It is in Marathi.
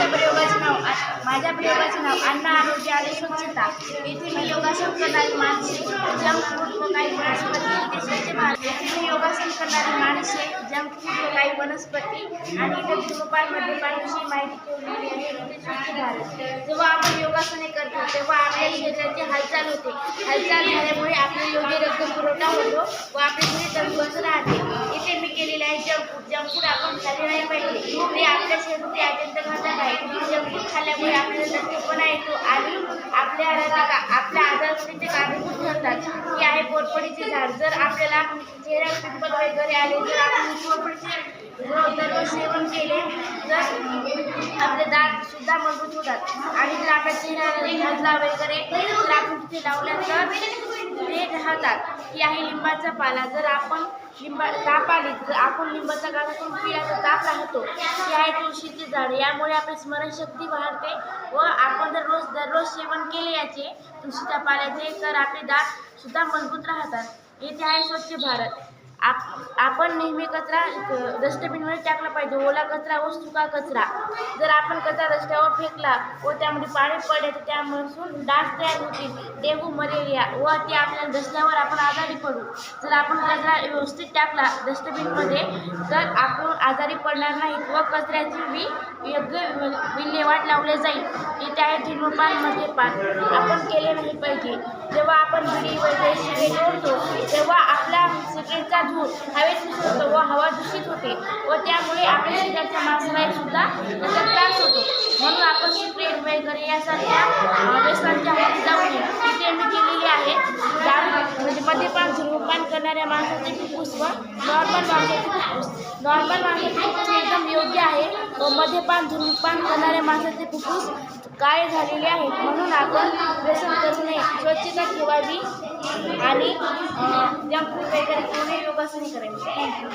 माझ्या प्रयोगाचे नाव माझ्या प्रयोगाचे नाव अन्न आरोग्य आणि स्वच्छता. येथे मी योगासन करणारी माणसे जंक फूड व काही वनस्पती. स्वच्छ भारत. येथे मी योगासन करणारी माणसे जंक फूड व काही वनस्पती. आणि इतर धूमपान मद्यपानाविषयी माहिती ठेवलेली आहे. स्वच्छ भारत. जेव्हा आपण योगासने करतो तेव्हा आपल्या शरीराची हालचाल होते. हालचाल झाल्यामुळे आपला योग्य रक्त पुरवठा होतो व आपले शरीर तंदुरुस्त राहते. इथे मी केलेले आहे जंक फूड जंक फूड आपण खाल्ले नाही पाहिजे. ते आपल्या शरीर झाल्यामुळे आपल्याला लठ्ठपणा येतो आणि आपल्या आपल्या आजारपणीचे कारणीभूत ठरतात. की आहे पोरपडीचे झाड. जर आपल्याला चेहऱ्यावर पिंपल वगैरे आले तर आपण पोरपडीचे दररोज सेवन केले तर आपले दात सुद्धा मजबूत होतात. आणि जर आपल्या चेहऱ्याला भाजला वगैरे तर आपण तिथे लावल्यानंतर ते राहतात. की आहे लिंबाचा पाला. जर आपण लिंबा ताप आली तर आपण लिंबाचा गाठातून पिला तर ताप राहतो की आहे तुळशीचे झाड. यामुळे आपली स्मरणशक्ती वाढते व आपण जर रोज दररोज सेवन केले याचे तुळशीच्या पाल्याचे तर आपले दात सुद्धा मजबूत राहतात. येथे आहे स्वच्छ भारत. आप आपण नेहमी कचरा डस्टबिनमध्ये टाकला पाहिजे. ओला कचरा व सुका कचरा. जर आपण कचरा रस्त्यावर फेकला व त्यामध्ये पाणी पडले तर त्यापासून डास तयार होतील. डेंगू मलेरिया व ते आपल्याला डसल्यावर आपण आजारी पडू. जर आपण कचरा व्यवस्थित टाकला डस्टबिनमध्ये तर आपण आजारी पडणार नाही व कचऱ्याची मी योग्य विल्हेवाट लावले जाईल. इथे आहे धूम्रपान पाणी आपण केले नाही पाहिजे. जेव्हा आपण बिडी वगैरे शिवे तेव्हा आपला धूर हवेत मिसळतो व हवा दूषित होते व त्यामुळे आपल्या शरीराच्या माणसाला सुद्धा त्याचा त्रास होतो. म्हणून आपण सिगरेट वगैरे यासारख्या व्यसनांच्या हाती जाऊ नये. तिथे मी केलेली आहे. दारू म्हणजे मद्यपान धूमपान करणाऱ्या माणसाचे फुफ्फुस व नॉर्मल माणसाचे फुफ्फुस नॉर्मल माणसाचे फुफ्फुस एकदम योग्य आहे. व मद्यपान धूमपान करणाऱ्या माणसाचे फुफ्फुस काय झालेले आहेत. म्हणून आपण व्यसन करू नये. स्वच्छता ठेवावी. आणि जंक वगैरे खाऊ योगासने करावी थँक्यू